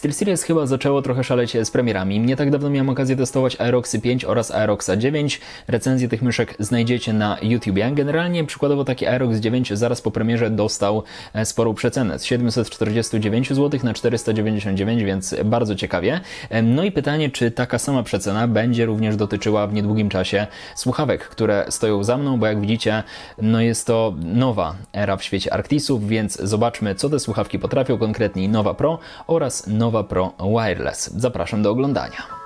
SteelSeries chyba zaczęło trochę szaleć z premierami. Nie tak dawno miałem okazję testować Aeroxy 5 oraz Aeroxa 9. Recenzje tych myszek znajdziecie na YouTubie. Generalnie przykładowo taki Aerox 9 zaraz po premierze dostał e, sporą przecenę z 749 zł na 499, więc bardzo ciekawie. E, No i pytanie, czy taka sama przecena będzie również dotyczyła w niedługim czasie słuchawek, które stoją za mną, bo jak widzicie, no jest to nowa era w świecie Arctisów, więc zobaczmy, co te słuchawki potrafią, konkretniej Nova Pro oraz Nova Pro Wireless. Zapraszam do oglądania.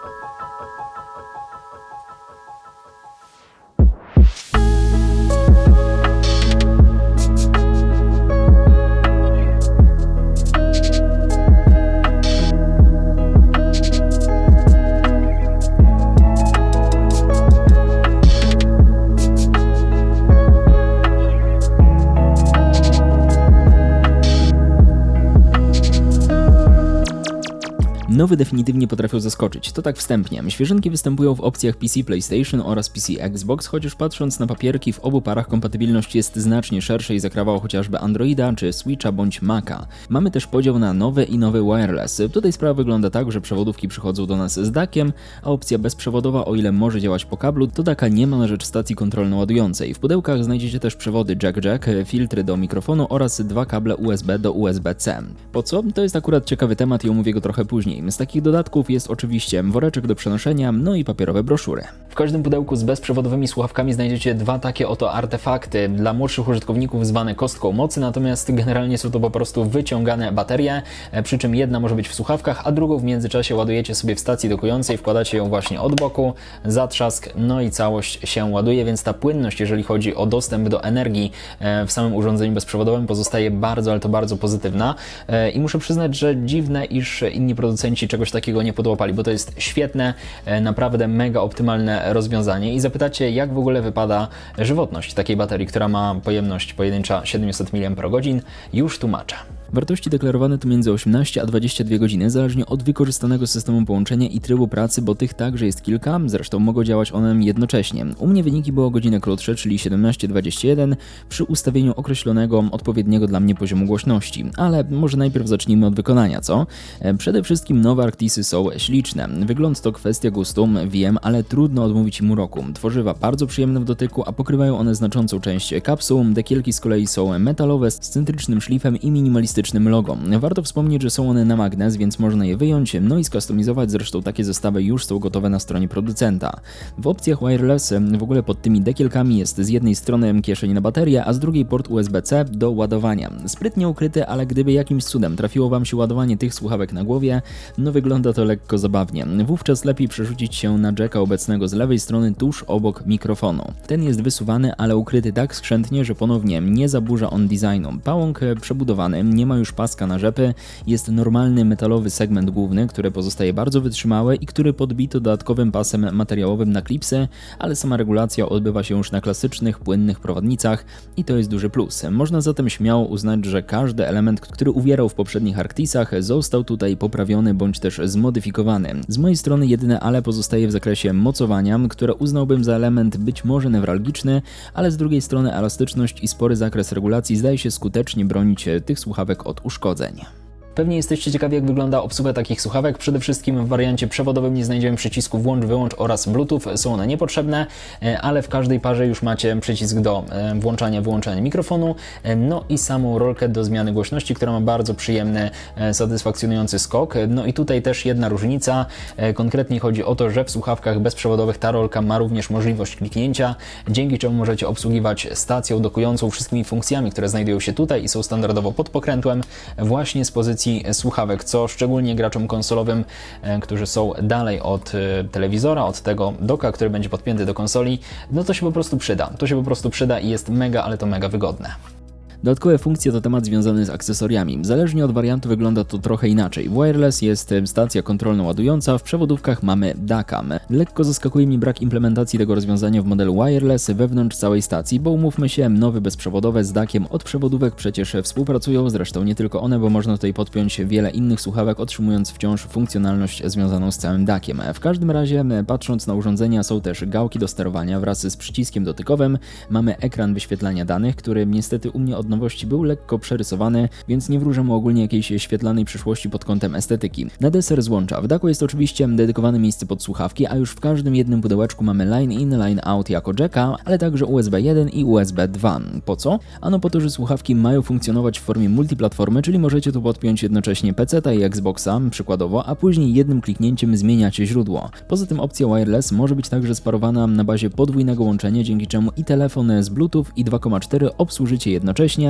Nowy definitywnie potrafią zaskoczyć, to tak wstępnie. Świeżynki występują w opcjach PC PlayStation oraz PC Xbox, chociaż patrząc na papierki w obu parach kompatybilność jest znacznie szersza i zakrawało chociażby Androida czy Switcha bądź Maca. Mamy też podział na nowe i nowe wireless. Tutaj sprawa wygląda tak, że przewodówki przychodzą do nas z DAC-iem, a opcja bezprzewodowa, o ile może działać po kablu, to taka nie ma na rzecz stacji kontrolno-ładującej. W pudełkach znajdziecie też przewody jack-jack, filtry do mikrofonu oraz dwa kable USB do USB-C. Po co? To jest akurat ciekawy temat i omówię go trochę później. Z takich dodatków jest oczywiście woreczek do przenoszenia, no i papierowe broszury. W każdym pudełku z bezprzewodowymi słuchawkami znajdziecie dwa takie oto artefakty dla młodszych użytkowników zwane kostką mocy, natomiast generalnie są to po prostu wyciągane baterie, e, przy czym jedna może być w słuchawkach, a drugą w międzyczasie ładujecie sobie w stacji dokującej, wkładacie ją właśnie od boku, zatrzask, no i całość się ładuje, więc ta płynność, jeżeli chodzi o dostęp do energii e, w samym urządzeniu bezprzewodowym pozostaje bardzo, ale to bardzo pozytywna E, i muszę przyznać, że dziwne, iż inni producenci czegoś takiego nie podłapali, bo to jest świetne, e, naprawdę mega optymalne rozwiązanie i zapytacie, jak w ogóle wypada żywotność takiej baterii, która ma pojemność pojedyncza 700 mAh, już tłumaczę. Wartości deklarowane to między 18 a 22 godziny, zależnie od wykorzystanego systemu połączenia i trybu pracy, bo tych także jest kilka, zresztą mogą działać one jednocześnie. U mnie wyniki było godzinę krótsze, czyli 17.21, przy ustawieniu określonego, odpowiedniego dla mnie poziomu głośności. Ale może najpierw zacznijmy od wykonania, co? E, Przede wszystkim nowe Arctisy są śliczne. Wygląd to kwestia gustu, wiem, ale trudno odmówić im uroku. Tworzywa bardzo przyjemne w dotyku, a pokrywają one znaczącą część kapsuł. Dekielki z kolei są metalowe z centrycznym szlifem i minimalistycznym logo. Warto wspomnieć, że są one na magnes, więc można je wyjąć, no i skustomizować. Zresztą takie zestawy już są gotowe na stronie producenta. W opcjach wireless w ogóle pod tymi dekielkami jest z jednej strony kieszeń na baterię, a z drugiej port USB-C do ładowania. Sprytnie ukryty, ale gdyby jakimś cudem trafiło Wam się ładowanie tych słuchawek na głowie, no wygląda to lekko zabawnie. Wówczas lepiej przerzucić się na jacka obecnego z lewej strony tuż obok mikrofonu. Ten jest wysuwany, ale ukryty tak skrzętnie, że ponownie nie zaburza on designu. Pałąk e, przebudowany, nie ma już paska na rzepy, jest normalny metalowy segment główny, który pozostaje bardzo wytrzymały i który podbito dodatkowym pasem materiałowym na klipsy, ale sama regulacja odbywa się już na klasycznych, płynnych prowadnicach i to jest duży plus. Można zatem śmiało uznać, że każdy element, który uwierał w poprzednich Arctisach, został tutaj poprawiony bądź też zmodyfikowany. Z mojej strony jedyne ale pozostaje w zakresie mocowania, które uznałbym za element być może newralgiczny, ale z drugiej strony elastyczność i spory zakres regulacji zdaje się skutecznie bronić tych słuchawek od uszkodzeń. Pewnie jesteście ciekawi, jak wygląda obsługa takich słuchawek. Przede wszystkim w wariancie przewodowym nie znajdziemy przycisku włącz, wyłącz oraz Bluetooth. Są one niepotrzebne, e, ale w każdej parze już macie przycisk do e, włączania, wyłączania mikrofonu, e, no i samą rolkę do zmiany głośności, która ma bardzo przyjemny, satysfakcjonujący skok. No i tutaj też jedna różnica. Konkretnie chodzi o to, że w słuchawkach bezprzewodowych ta rolka ma również możliwość kliknięcia, dzięki czemu możecie obsługiwać stacją dokującą wszystkimi funkcjami, które znajdują się tutaj i są standardowo pod pokrętłem, właśnie z pozycji słuchawek, co szczególnie graczom konsolowym, e, którzy są dalej od e, telewizora, od tego doka, który będzie podpięty do konsoli, no to się po prostu przyda. To się po prostu przyda i jest mega, ale to mega wygodne. Dodatkowe funkcje to temat związany z akcesoriami. Zależnie od wariantu wygląda to trochę inaczej. W wireless jest stacja kontrolno-ładująca, w przewodówkach mamy DACAM. Lekko zaskakuje mi brak implementacji tego rozwiązania w modelu wireless wewnątrz całej stacji, bo umówmy się, nowe bezprzewodowe z DACiem od przewodówek przecież współpracują, zresztą nie tylko one, bo można tutaj podpiąć wiele innych słuchawek, otrzymując wciąż funkcjonalność związaną z całym DACiem. W każdym razie, patrząc na urządzenia, są też gałki do sterowania wraz z przyciskiem dotykowym, mamy ekran wyświetlania danych, który niestety u mnie odnosi nowości był lekko przerysowany, więc nie wróżę mu ogólnie jakiejś świetlanej przyszłości pod kątem estetyki. Na deser złącza. W daku jest oczywiście dedykowane miejsce pod słuchawki, a już w każdym jednym pudełeczku mamy line in, line out jako jacka, ale także USB 1 i USB 2. Po co? Ano po to, że słuchawki mają funkcjonować w formie multiplatformy, czyli możecie tu podpiąć jednocześnie PC i Xboxa, przykładowo, a później jednym kliknięciem zmieniacie źródło. Poza tym opcja wireless może być także sparowana na bazie podwójnego łączenia, dzięki czemu i telefon z Bluetooth i 2,4 obsłużycie jednocześnie,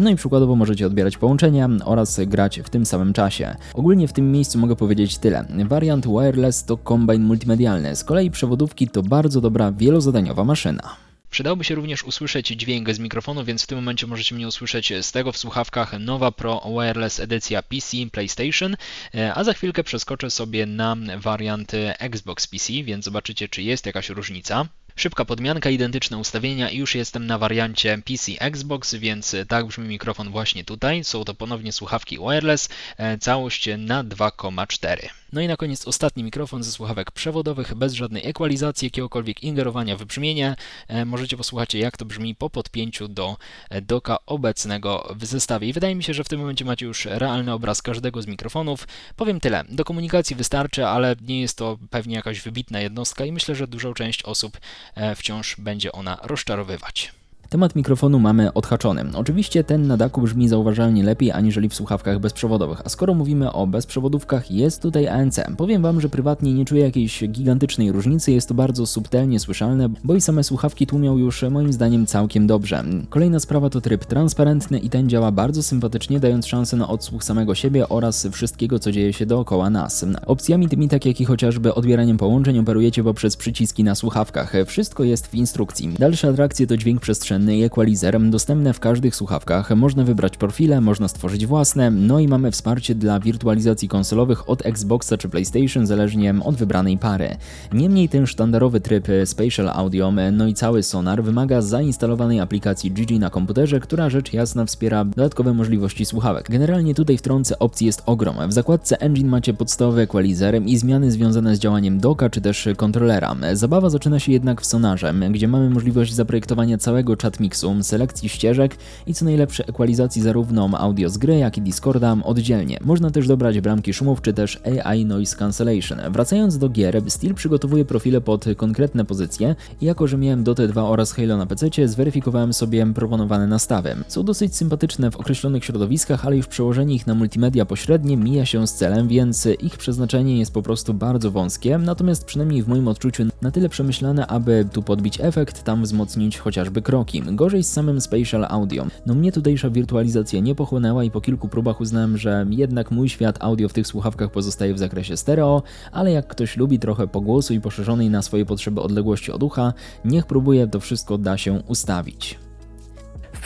no i przykładowo możecie odbierać połączenia oraz grać w tym samym czasie. Ogólnie w tym miejscu mogę powiedzieć tyle. Wariant wireless to kombine multimedialny, z kolei przewodówki to bardzo dobra wielozadaniowa maszyna. Przydałoby się również usłyszeć dźwięk z mikrofonu, więc w tym momencie możecie mnie usłyszeć z tego w słuchawkach Nova Pro Wireless edycja PC PlayStation, e, a za chwilkę przeskoczę sobie na wariant Xbox PC, więc zobaczycie czy jest jakaś różnica. Szybka podmianka, identyczne ustawienia i już jestem na wariancie PC Xbox, więc tak brzmi mikrofon właśnie tutaj. Są to ponownie słuchawki wireless, e, całość na 2,4. No i na koniec ostatni mikrofon ze słuchawek przewodowych, bez żadnej ekwalizacji, jakiegokolwiek ingerowania w brzmienie. E, możecie posłuchać jak to brzmi po podpięciu do e, doka obecnego w zestawie. I wydaje mi się, że w tym momencie macie już realny obraz każdego z mikrofonów. Powiem tyle, do komunikacji wystarczy, ale nie jest to pewnie jakaś wybitna jednostka i myślę, że dużą część osób e, wciąż będzie ona rozczarowywać. Temat mikrofonu mamy odhaczony. Oczywiście ten na daku brzmi zauważalnie lepiej aniżeli w słuchawkach bezprzewodowych, a skoro mówimy o bezprzewodówkach, jest tutaj ANC. Powiem Wam, że prywatnie nie czuję jakiejś gigantycznej różnicy, jest to bardzo subtelnie słyszalne, bo i same słuchawki tłumią już moim zdaniem całkiem dobrze. Kolejna sprawa to tryb transparentny i ten działa bardzo sympatycznie, dając szansę na odsłuch samego siebie oraz wszystkiego, co dzieje się dookoła nas. Opcjami tymi, tak jak i chociażby odbieraniem połączeń, operujecie poprzez przyciski na słuchawkach. Wszystko jest w instrukcji. Dalsze atrakcje to dźwięk przestrzenny przestrzenny i equalizer dostępne w każdych słuchawkach. Można wybrać profile, można stworzyć własne, no i mamy wsparcie dla wirtualizacji konsolowych od Xboxa czy PlayStation, zależnie od wybranej pary. Niemniej ten sztandarowy tryb Spatial Audio, no i cały sonar wymaga zainstalowanej aplikacji GG na komputerze, która rzecz jasna wspiera dodatkowe możliwości słuchawek. Generalnie tutaj wtrącę opcji jest ogrom. W zakładce Engine macie podstawowy equalizer i zmiany związane z działaniem doka czy też kontrolera. Zabawa zaczyna się jednak w sonarze, gdzie mamy możliwość zaprojektowania całego chatmixu, selekcji ścieżek i co najlepsze ekwalizacji zarówno audio z gry, jak i Discorda oddzielnie. Można też dobrać bramki szumów czy też AI Noise Cancellation. Wracając do gier, Steel przygotowuje profile pod konkretne pozycje i jako, że miałem Dota 2 oraz Halo na PC, zweryfikowałem sobie proponowane nastawy. Są dosyć sympatyczne w określonych środowiskach, ale już przełożenie ich na multimedia pośrednie mija się z celem, więc ich przeznaczenie jest po prostu bardzo wąskie, natomiast przynajmniej w moim odczuciu na tyle przemyślane, aby tu podbić efekt, tam wzmocnić chociażby kroki. Gorzej z samym Spatial Audio. No mnie tutejsza wirtualizacja nie pochłonęła i po kilku próbach uznałem, że jednak mój świat audio w tych słuchawkach pozostaje w zakresie stereo, ale jak ktoś lubi trochę pogłosu i poszerzonej na swoje potrzeby odległości od ucha, niech próbuje, to wszystko da się ustawić.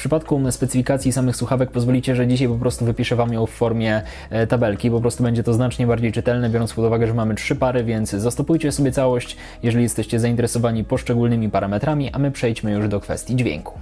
Przypadku specyfikacji samych słuchawek pozwolicie, że dzisiaj po prostu wypiszę Wam ją w formie e, tabelki, po prostu będzie to znacznie bardziej czytelne, biorąc pod uwagę, że mamy trzy pary, więc zastopujcie sobie całość, jeżeli jesteście zainteresowani poszczególnymi parametrami, a my przejdźmy już do kwestii dźwięku.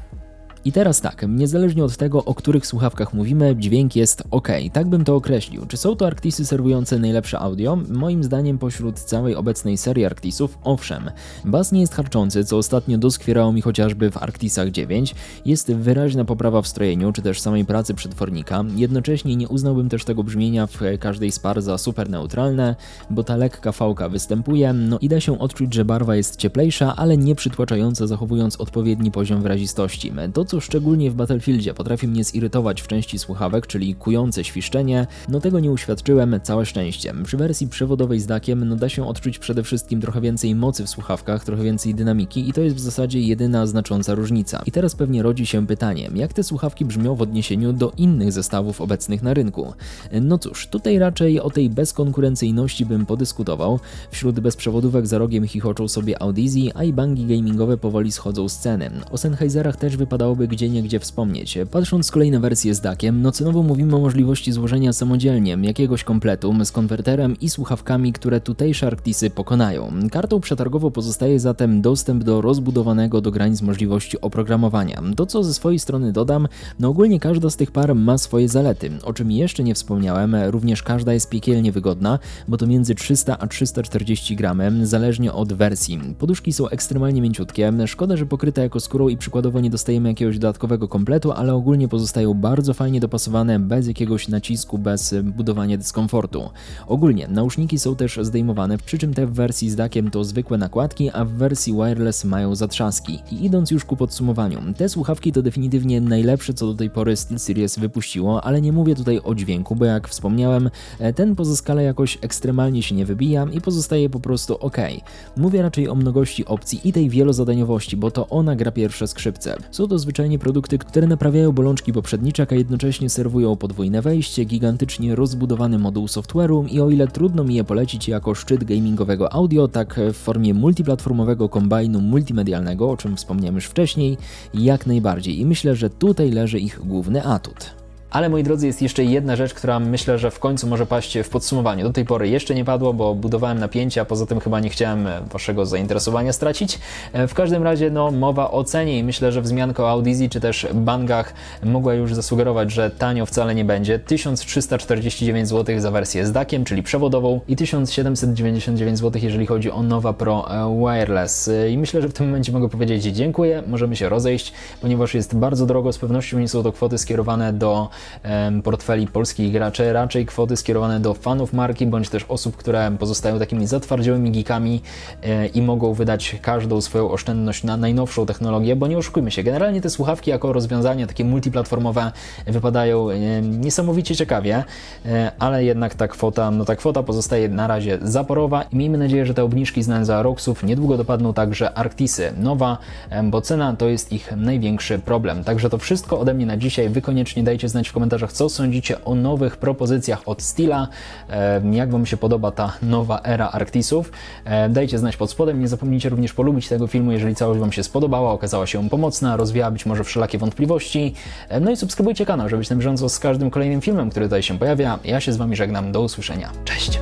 I teraz tak, niezależnie od tego, o których słuchawkach mówimy, dźwięk jest ok, tak bym to określił. Czy są to Arctisy serwujące najlepsze audio? Moim zdaniem pośród całej obecnej serii Arctisów, owszem. Bas nie jest harczący, co ostatnio doskwierało mi chociażby w Arctisach 9. Jest wyraźna poprawa w strojeniu, czy też samej pracy przetwornika. Jednocześnie nie uznałbym też tego brzmienia w każdej z par za super neutralne, bo ta lekka fałka występuje, no i da się odczuć, że barwa jest cieplejsza, ale nie przytłaczająca, zachowując odpowiedni poziom wyrazistości. To, co szczególnie w Battlefieldzie potrafi mnie zirytować w części słuchawek, czyli kujące świszczenie, no tego nie uświadczyłem, całe szczęście. Przy wersji przewodowej z dakiem no da się odczuć przede wszystkim trochę więcej mocy w słuchawkach, trochę więcej dynamiki i to jest w zasadzie jedyna znacząca różnica. I teraz pewnie rodzi się pytanie, jak te słuchawki brzmią w odniesieniu do innych zestawów obecnych na rynku? No cóż, tutaj raczej o tej bezkonkurencyjności bym podyskutował. Wśród bezprzewodówek za rogiem chichoczą sobie Audizji, a i bangi gamingowe powoli schodzą z ceny. O Sennheiserach też wypadałoby byłoby gdzie niegdzie wspomnieć. Patrząc z kolei na wersję z dakiem, no cenowo mówimy o możliwości złożenia samodzielnie jakiegoś kompletu z konwerterem i słuchawkami, które tutejsze Arctisy pokonają. Kartą przetargową pozostaje zatem dostęp do rozbudowanego do granic możliwości oprogramowania. To co ze swojej strony dodam, no ogólnie każda z tych par ma swoje zalety. O czym jeszcze nie wspomniałem, również każda jest piekielnie wygodna, bo to między 300 a 340 gram, zależnie od wersji. Poduszki są ekstremalnie mięciutkie, szkoda, że pokryte jako skórą i przykładowo nie dostajemy jakiegoś jakiegoś dodatkowego kompletu, ale ogólnie pozostają bardzo fajnie dopasowane, bez jakiegoś nacisku, bez e, budowania dyskomfortu. Ogólnie nauszniki są też zdejmowane, przy czym te w wersji z dakiem to zwykłe nakładki, a w wersji wireless mają zatrzaski. I idąc już ku podsumowaniu, te słuchawki to definitywnie najlepsze co do tej pory SteelSeries wypuściło, ale nie mówię tutaj o dźwięku, bo jak wspomniałem, e, ten poza skalę jakoś ekstremalnie się nie wybija i pozostaje po prostu ok. Mówię raczej o mnogości opcji i tej wielozadaniowości, bo to ona gra pierwsze skrzypce. Są to zwyczajnie produkty, które naprawiają bolączki poprzedniczek, a jednocześnie serwują podwójne wejście, gigantycznie rozbudowany moduł software'u i o ile trudno mi je polecić jako szczyt gamingowego audio, tak w formie multiplatformowego kombajnu multimedialnego, o czym wspomniałem już wcześniej, jak najbardziej. I myślę, że tutaj leży ich główny atut. Ale moi drodzy, jest jeszcze jedna rzecz, która myślę, że w końcu może paść w podsumowaniu. Do tej pory jeszcze nie padło, bo budowałem napięcia, poza tym chyba nie chciałem e, waszego zainteresowania stracić. E, W każdym razie, no, mowa o cenie i myślę, że wzmianka o Audizy czy też Bangach mogła już zasugerować, że tanio wcale nie będzie. 1349 zł za wersję z dakiem, czyli przewodową i 1799 zł, jeżeli chodzi o Nova Pro e, Wireless. I myślę, że w tym momencie mogę powiedzieć dziękuję, możemy się rozejść, ponieważ jest bardzo drogo, z pewnością nie są to kwoty skierowane do portfeli polskich graczy, raczej kwoty skierowane do fanów marki, bądź też osób, które pozostają takimi zatwardziałymi geekami e, i mogą wydać każdą swoją oszczędność na najnowszą technologię, bo nie oszukujmy się, generalnie te słuchawki jako rozwiązania takie multiplatformowe wypadają niesamowicie ciekawie, e, ale jednak ta kwota, no ta kwota pozostaje na razie zaporowa i miejmy nadzieję, że te obniżki z Nenza Roxów niedługo dopadną także Arctisy Nowa, bo cena to jest ich największy problem. Także to wszystko ode mnie na dzisiaj. Wy koniecznie dajcie znać w komentarzach, co sądzicie o nowych propozycjach od em, jak Wam się podoba ta nowa era Arctisów. Dajcie znać pod spodem. Nie zapomnijcie również polubić tego filmu, jeżeli całość Wam się spodobała, okazała się pomocna, rozwiała być może wszelakie wątpliwości. No i subskrybujcie kanał, żeby być na bieżąco z każdym kolejnym filmem, który tutaj się pojawia. Ja się z Wami żegnam. Do usłyszenia. Cześć!